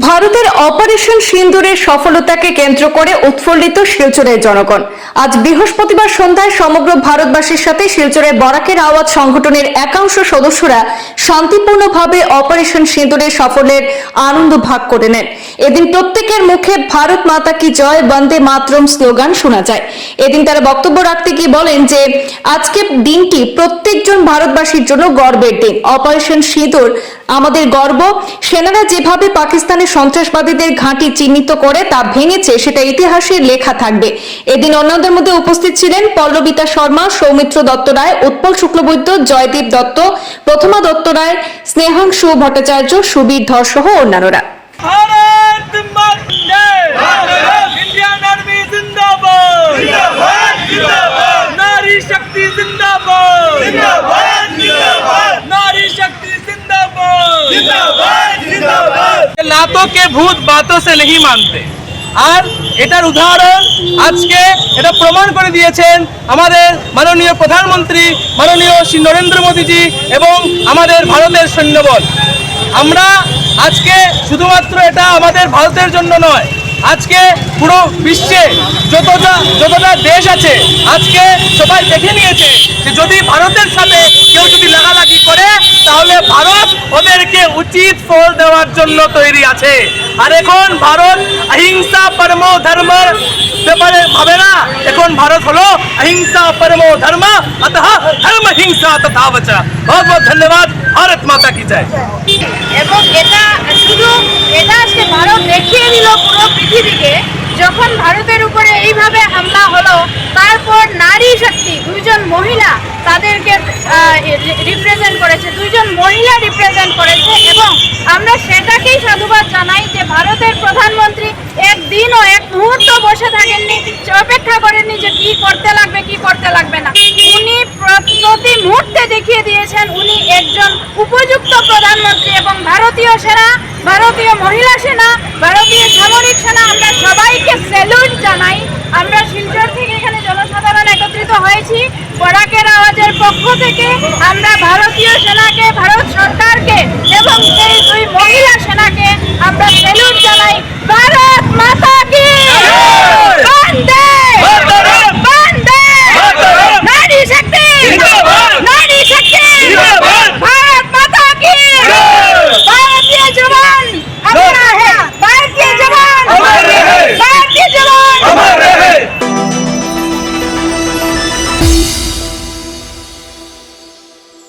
ভারতের অপারেশন সিন্দুরের সফলতাকে কেন্দ্র করে উৎফুল্লিত শিলচরের জনগণ। আজ বৃহস্পতিবার সন্ধ্যায় সমগ্র ভারতবাসীর সাথে শিলচরের বরাকের আওয়াজ সংগঠনের একাংশ সদস্যরা শান্তিপূর্ণভাবে অপারেশন সিন্দুরের সফলের আনন্দ ভাগ করে নেন। এদিন প্রত্যেকের মুখে ভারত মাতা কি জয়, বন্দে মাতরম স্লোগান শোনা যায়। এদিন তারা বক্তব্য রাখতে গিয়ে বলেন যে আজকের দিনটি প্রত্যেকজন ভারতবাসীর জন্য গর্বের দিন। অপারেশন সিঁদুর আমাদের গর্ব। সেনারা যেভাবে পাকিস্তানের সন্ত্রাসবাদীদের ঘাঁটি চিহ্নিত করে তা ভেঙেছে সেটা ইতিহাসে লেখা থাকবে। এদিন অন্যদের মধ্যে উপস্থিত ছিলেন পল্লবিতা শর্মা, সৌমিত্র দত্ত রায়, উৎপল শুক্লবৈদ্য, জয়দীপ দত্ত, প্রথমা দত্ত রায়, স্নেহাংশু ভট্টাচার্য, সুবীর ধর সহ অন্যান্যরা। के भूत बातों से नहीं मानते আর এটার উদাহরণ আজকে এটা প্রমাণ করে দিয়েছেন আমাদের মাননীয় প্রধানমন্ত্রী মাননীয় শ্রী নরেন্দ্র মোদীজি এবং আমাদের ভারতের সৈন্যবল আমরা আজকে শুধুমাত্র এটা আমাদের ভারতের জন্য নয় আজকে পুরো বিশ্বে যতটা যতটা দেশ আছে আজকে সবাই দেখে নিয়েছে যে যদি ভারতের সাথে কেউ যদি লাগালাগি করে তাহলে ভারত ওদেরকে উচিত ফল দেওয়ার জন্য তৈরি আছে। আর এখন ভারত অহিংসা পরম ধর্ম ব্যাপারে ভাবে না। এখন ভারত হলো অহিংসা পরম ধর্ম, অতঃ ধর্ম হিংসা তথা বচা বহুত বহুত ধন্যবাদ। ভারত মাতা কি জয় এবং এটা শুধু এটা আজকে ভারত দেখিয়ে দিল পুরো পৃথিবীকে, যখন ভারতের উপরে এইভাবে হামলা হলো, তারপর নারী শক্তি, দুইজন মহিলা তাদেরকে রিপ্রেজেন্ট করেছে। দুইজন মহিলা রিপ্রেজেন্ট করেছে এবং আমরা সেটাকেই সাধুবাদ জানাই যে ভারতের প্রধানমন্ত্রী একদিনও এক মুহূর্ত বসে থাকেননি অপেক্ষা করেননি যে কি করতে লাগবে, কি করতে লাগবে না। উনি প্রতি মুহূর্তে দেখিয়ে দিয়েছেন উনি একজন উপযুক্ত প্রধানমন্ত্রী এবং ভারতীয় সেনা, ভারতীয় মহিলা সেনা, ভারতীয় সামরিক সেনা, আমরা সবাইকে স্যালুট জানাই। আমরা বরাকের আওয়াজের পক্ষ থেকে আমরা ভারতীয় সেনাকে ভারত সরকারকে এবং